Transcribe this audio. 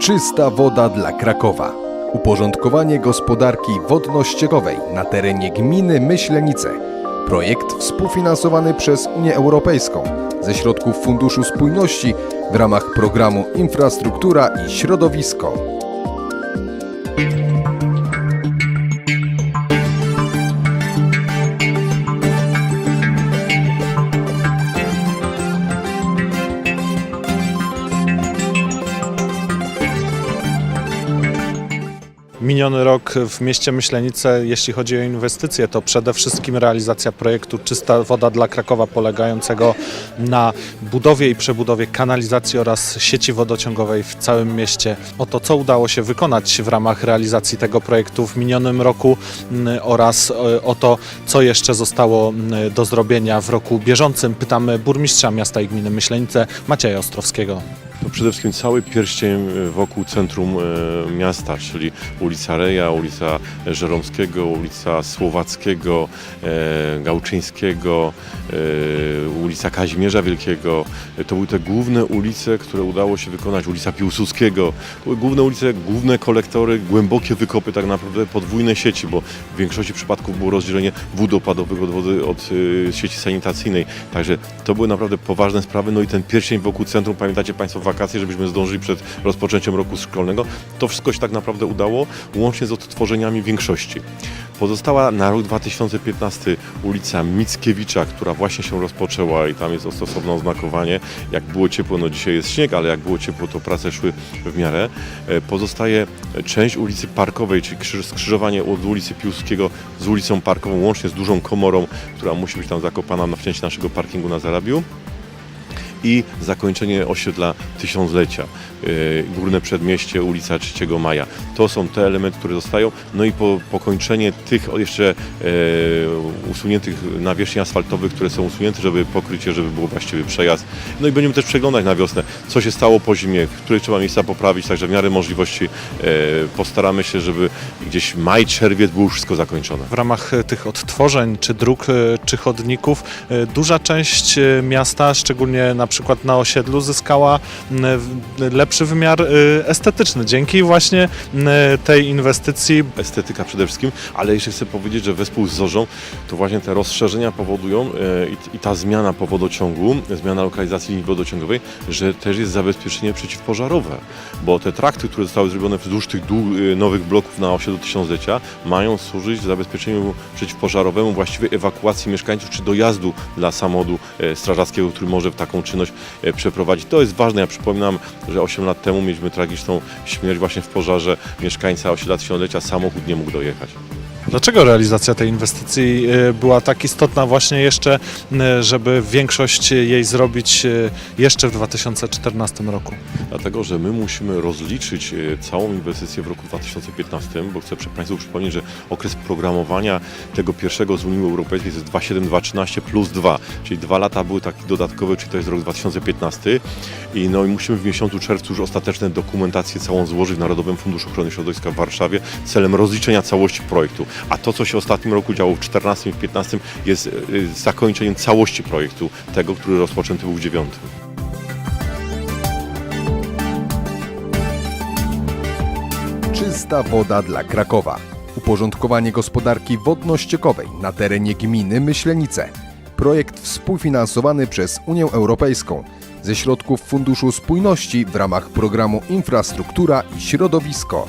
Czysta woda dla Krakowa. Uporządkowanie gospodarki wodno-ściekowej na terenie gminy Myślenice. Projekt współfinansowany przez Unię Europejską ze środków Funduszu Spójności w ramach programu Infrastruktura i Środowisko. Miniony rok w mieście Myślenice, jeśli chodzi o inwestycje, to przede wszystkim realizacja projektu Czysta Woda dla Krakowa, polegającego na budowie i przebudowie kanalizacji oraz sieci wodociągowej w całym mieście. O to, co udało się wykonać w ramach realizacji tego projektu w minionym roku mm, oraz e, o to, co jeszcze zostało mm, do zrobienia w roku bieżącym, pytamy burmistrza miasta i gminy Myślenice Macieja Ostrowskiego. To przede wszystkim cały pierścień e, wokół centrum e, miasta, czyli ulica Reja, ulica Żeromskiego, ulica Słowackiego, e, Gałczyńskiego, ulica Kazimierza Wielkiego. To były te główne ulice, które udało się wykonać. Ulica Piłsudskiego. To były główne ulice, główne kolektory, głębokie wykopy, tak naprawdę podwójne sieci, bo w większości przypadków było rozdzielenie wód opadowych od wody od sieci sanitacyjnej. Także to były naprawdę poważne sprawy. No i ten pierścień wokół centrum, pamiętacie Państwo wakacje, żebyśmy zdążyli przed rozpoczęciem roku szkolnego. To wszystko się tak naprawdę udało, łącznie z odtworzeniami większości. Pozostała na rok 2015 ulica Mickiewicza, która właśnie się rozpoczęła i tam jest stosowne oznakowanie. Jak było ciepło, no dzisiaj jest śnieg, ale jak było ciepło, to prace szły w miarę. E, Pozostaje część ulicy Parkowej, czyli krzyż- skrzyżowanie od ulicy Piłsudskiego z ulicą Parkową, łącznie z dużą komorą, która musi być tam zakopana na w części naszego parkingu na Zarabiu i zakończenie osiedla tysiąclecia, yy, górne przedmieście, ulica 3 Maja. To są te elementy, które zostają. No i po pokończenie tych jeszcze yy, usuniętych nawierzchni asfaltowych, które są usunięte, żeby pokryć je, żeby był właściwy przejazd. No i będziemy też przeglądać na wiosnę, co się stało po zimie, w których trzeba miejsca poprawić, także w miarę możliwości yy, postaramy się, żeby gdzieś maj, czerwiec było wszystko zakończone. W ramach e, tych odtworzeń, czy dróg, e, czy chodników, e, duża część e, miasta, szczególnie na przykład na osiedlu, zyskała lepszy wymiar e, estetyczny dzięki właśnie tej inwestycji. estetyka przede wszystkim, ale jeszcze chcę powiedzieć, że wespół z Zorzą to właśnie te rozszerzenia powodują e, i, ta zmiana po wodociągu, zmiana lokalizacji wodociągowej, że też jest zabezpieczenie przeciwpożarowe, bo te trakty, które zostały zrobione wzdłuż tych e, nowych bloków na osiedlu Tysiąclecia mają służyć zabezpieczeniu przeciwpożarowemu, właściwej ewakuacji mieszkańców czy dojazdu dla samochodu e, strażackiego, który może taką czynność przeprowadzić. To jest ważne. Ja przypominam, że 8 lat temu mieliśmy tragiczną śmierć właśnie w pożarze mieszkańca osiedla Tysiąclecia. Samochód nie mógł dojechać. Dlaczego realizacja tej inwestycji e, była tak istotna właśnie jeszcze, m, żeby większość jej zrobić e, jeszcze w 2014 roku? Dlatego, że my musimy rozliczyć e, całą inwestycję w roku 2015, bo chcę Państwu przypomnieć, że okres programowania tego pierwszego z Unii Europejskiej jest 2,7,2,13 plus 2, czyli dwa lata były takie dodatkowe, czyli to jest rok 2015 i no i musimy w miesiącu czerwcu już ostateczne dokumentacje całą złożyć w Narodowym Funduszu Ochrony Środowiska w Warszawie celem rozliczenia całości projektu. A to, co się w ostatnim roku działo w 2014 i w 2015 jest e, zakończeniem całości projektu, tego, który rozpoczęty był w 2009. Czysta woda dla Krakowa. Uporządkowanie gospodarki wodno-ściekowej na terenie gminy Myślenice. Projekt współfinansowany przez Unię Europejską ze środków Funduszu Spójności w ramach programu Infrastruktura i Środowisko.